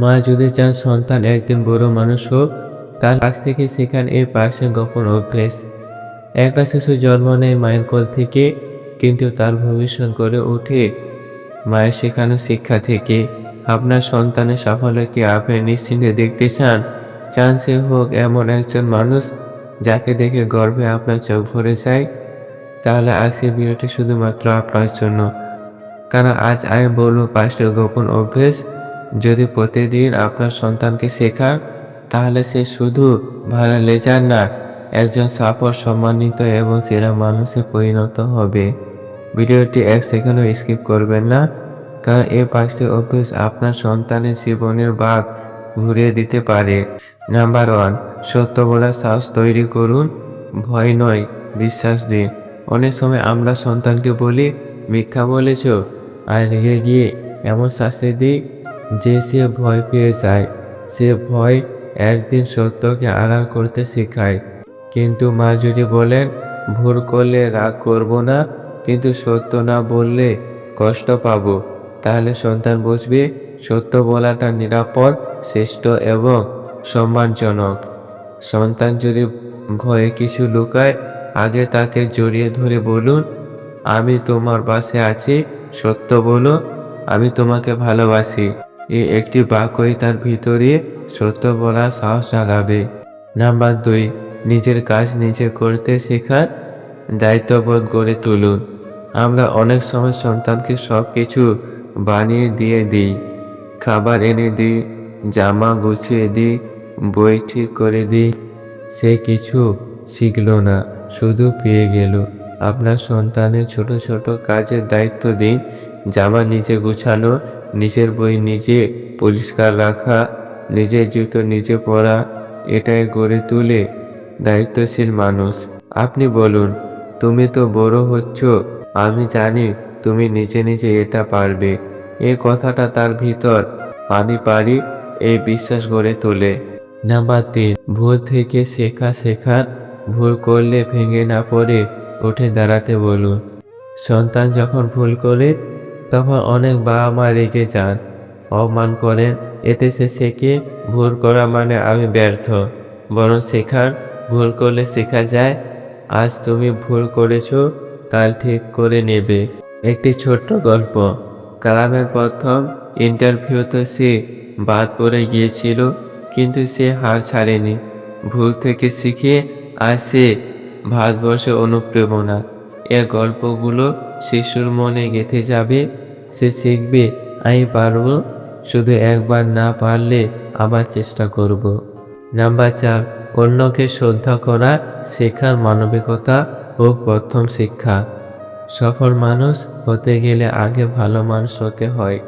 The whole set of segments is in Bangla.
মা যদি চান সন্তান, একদিন বড় মানুষ হোক তার কাছ থেকে শেখান এই পাশে গোপন অভ্যেস। একটা শিশু জন্ম নেয় মায়ের কোল থেকে, কিন্তু তার ভবিষ্যৎ গড়ে ওঠে মায়ের শেখানো শিক্ষা থেকে। আপনার সন্তানের সাফল্য কি আপনি নিশ্চিন্তে দেখতে চান? চান সে হোক এমন একজন মানুষ যাকে দেখে গর্বে আপনার চোখ ভরে যায়। তাহলে আজকের ভিডিওটি শুধুমাত্র আপনার জন্য। কারণ আজ আমি বলব পাঁচটা গোপন অভ্যেস। যদি প্রতিদিন আপনার সন্তানকে শেখান তাহলে সে শুধু ভালো লেজার না, একজন সফল সম্মানিত এবং সেরা মানুষে পরিণত হবে। ভিডিওটি এক সেকেন্ডও স্কিপ করবেন না, কারণ এই পাঁচটি অভ্যেস আপনার সন্তানের জীবনের বাঘ ঘুরিয়ে দিতে পারে। নাম্বার ওয়ান, সত্য বলার সাহস তৈরি করুন। ভয় নয়, বিশ্বাস দিন। অনেক সময় আমরা সন্তানকে বলি, মিথ্যা বলেছ, আর রেগে গিয়ে এমন শাস্তি দিই। যে সে ভয় পেয়ে যায়, সে ভয় একদিন সত্যকে আড়াল করতে শেখায়। কিন্তু মা যদি বলেন, ভুল করলে রাগ করব না, কিন্তু সত্য না বললে কষ্ট পাবো, তাহলে সন্তান বুঝবে সত্য বলাটা নিরাপদ, শ্রেষ্ঠ এবং সম্মানজনক। সন্তান যদি ভয়ে কিছু লুকায়, আগে তাকে জড়িয়ে ধরে বলুন, আমি তোমার পাশে আছি, সত্য বলো, আমি তোমাকে ভালোবাসি। এই একটি বাক্যই তার ভিতরে সত্য বলার সাহস জাগাবে। নাম্বার দুই, নিজের কাজ নিজে করতে শেখার দায়িত্ববোধ গড়ে তুলুন। আমরা অনেক সময় সন্তানকে সব কিছু বানিয়ে দিয়ে দিই, খাবার এনে দিই, জামা গুছিয়ে দিই, বই ঠিক করে দিই। সে কিছু শিখলো না, শুধু পেয়ে গেল। আপনার সন্তানের ছোট ছোট কাজের দায়িত্ব দিন, জামা নিজে গুছানো নিজের বই নিজে পরিষ্কার রাখা নিজের জুতো নিজে পরা, এটাই গড়ে তুলে দায়িত্বশীল মানুষ। আপনি বলুন, তুমি তো বড় হচ্ছ, আমি জানি তুমি নিজে নিজে এটা পারবে। এই কথাটা তার ভিতর আমি পারি এই বিশ্বাস গড়ে তোলে। নাম্বার তিন, ভুল থেকে শেখা শেখার, ভুল করলে ভেঙে না পড়ে, উঠে দাঁড়াতে বলুন। সন্তান যখন ভুল করে তখন অনেক বাবা মা রেগে যান। অপমান করেন, এতে সে শেখে, ভুল করা মানে আমি ব্যর্থ। বরং শেখার, ভুল করলে শেখা যায়। আজ তুমি ভুল করেছ, কাল ঠিক করে নেবে। একটি ছোট্ট গল্প। কালামের প্রথম ইন্টারভিউতে সে বাদ পড়ে গিয়েছিল, কিন্তু সে হার ছাড়েনি। ভুল থেকে শিখে আজ সে ভারতবর্ষে অনুপ্রেরণা। এ গল্পগুলো শিশুর মনে গেঁথে যাবে। সে শিখবে, আমি পারব। শুধু একবার না পারলে আবার চেষ্টা করব। নাম্বার চার, অন্যকে শ্রদ্ধা করা শেখার মানবিকতা ও প্রথম শিক্ষা। সফল মানুষ হতে গেলে আগে ভালো মানুষ হতে হয়।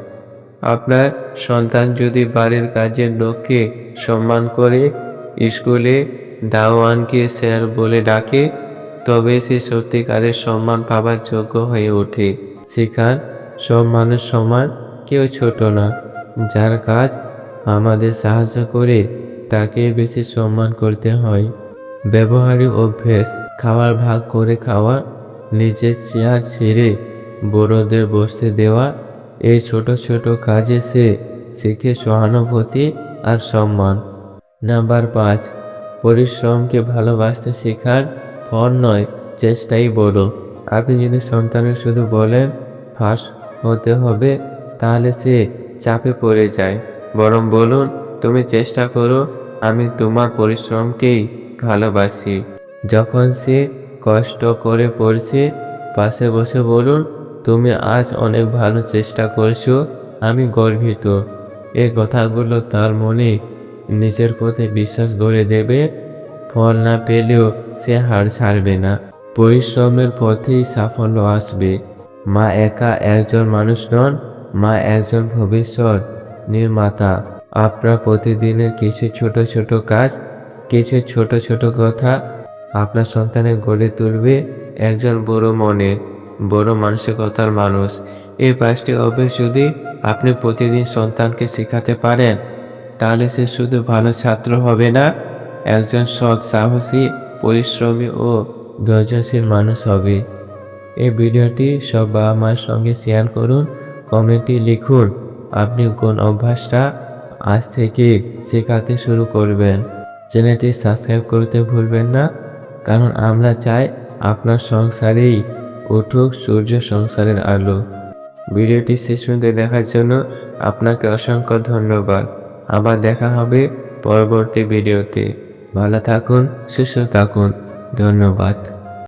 আপনার সন্তান যদি বাড়ির কাজের লোককে সম্মান করে, স্কুলে দাওয়ানকে স্যার বলে ডাকে, তবে সে সত্যিকারের সম্মান পাবার যোগ্য হয়ে ওঠে। শেখার সব মানুষ সমান, কেউ ছোট না। যার কাজ আমাদের সাহায্য করে, তাকে বেশি সম্মান করতে হয়। ব্যবহারিক অভ্যেস খাওয়ার ভাগ করে খাওয়া, নিজের চেয়ার ছেড়ে বড়দের বসতে দেওয়া এই ছোট ছোট কাজে সে শিখে সহানুভূতি আর সম্মান। নাম্বার পাঁচ, পরিশ্রমকে ভালোবাসতে শেখার ফল নয়, চেষ্টাই বড়। আপনি যদি সন্তানের শুধু বলেন, ফাঁস হতে হবে, তাহলে সে চাপে পড়ে যায়। বরং বলুন, তুমি চেষ্টা করো, আমি তোমার পরিশ্রমকেই ভালোবাসি। যখন সে কষ্ট করে পড়ছে, পাশে বসে বলুন, তুমি আজ অনেক ভালো চেষ্টা করছ, আমি গর্বিত। এ কথাগুলো তার মনে নিজের প্রতি বিশ্বাস গড়ে দেবে। ফল না পেলেও সে হার ছাড়বে না। পরিশ্রমের পথেই সাফল্য আসবে। মা একা একজন মানুষ নন, মা একজন ভবিষ্যৎ নির্মাতা। আপনার প্রতিদিনের কিছু ছোট ছোট কাজ, কিছু ছোট ছোট কথা আপনার সন্তানের গড়ে তুলবে একজন বড় মনে বড় মানসিকতার মানুষ। এই পাঁচটি অভ্যেস যদি আপনি প্রতিদিন সন্তানকে শেখাতে পারেন, তাহলে সে শুধু ভালো ছাত্র হবে না, একজন সৎ সাহসী, পরিশ্রমী ও ধৈর্যশীল মানুষ হবে। এই ভিডিওটি সব বাবা মার সঙ্গে শেয়ার করুন, কমেন্টে লিখুন আপনি কোন অভ্যাসটা আজ থেকে শেখাতে শুরু করবেন। চ্যানেলটি সাবস্ক্রাইব করতে ভুলবেন না, কারণ আমরা চাই আপনার সংসারেই উঠুক সূর্য সংসারের আলো। ভিডিওটি শেষ পর্যন্ত দেখার জন্য আপনাকে অসংখ্য ধন্যবাদ। আবার দেখা হবে পরবর্তী ভিডিওতে। ভালো থাকুন, সুস্থ থাকুন। ধন্যবাদ।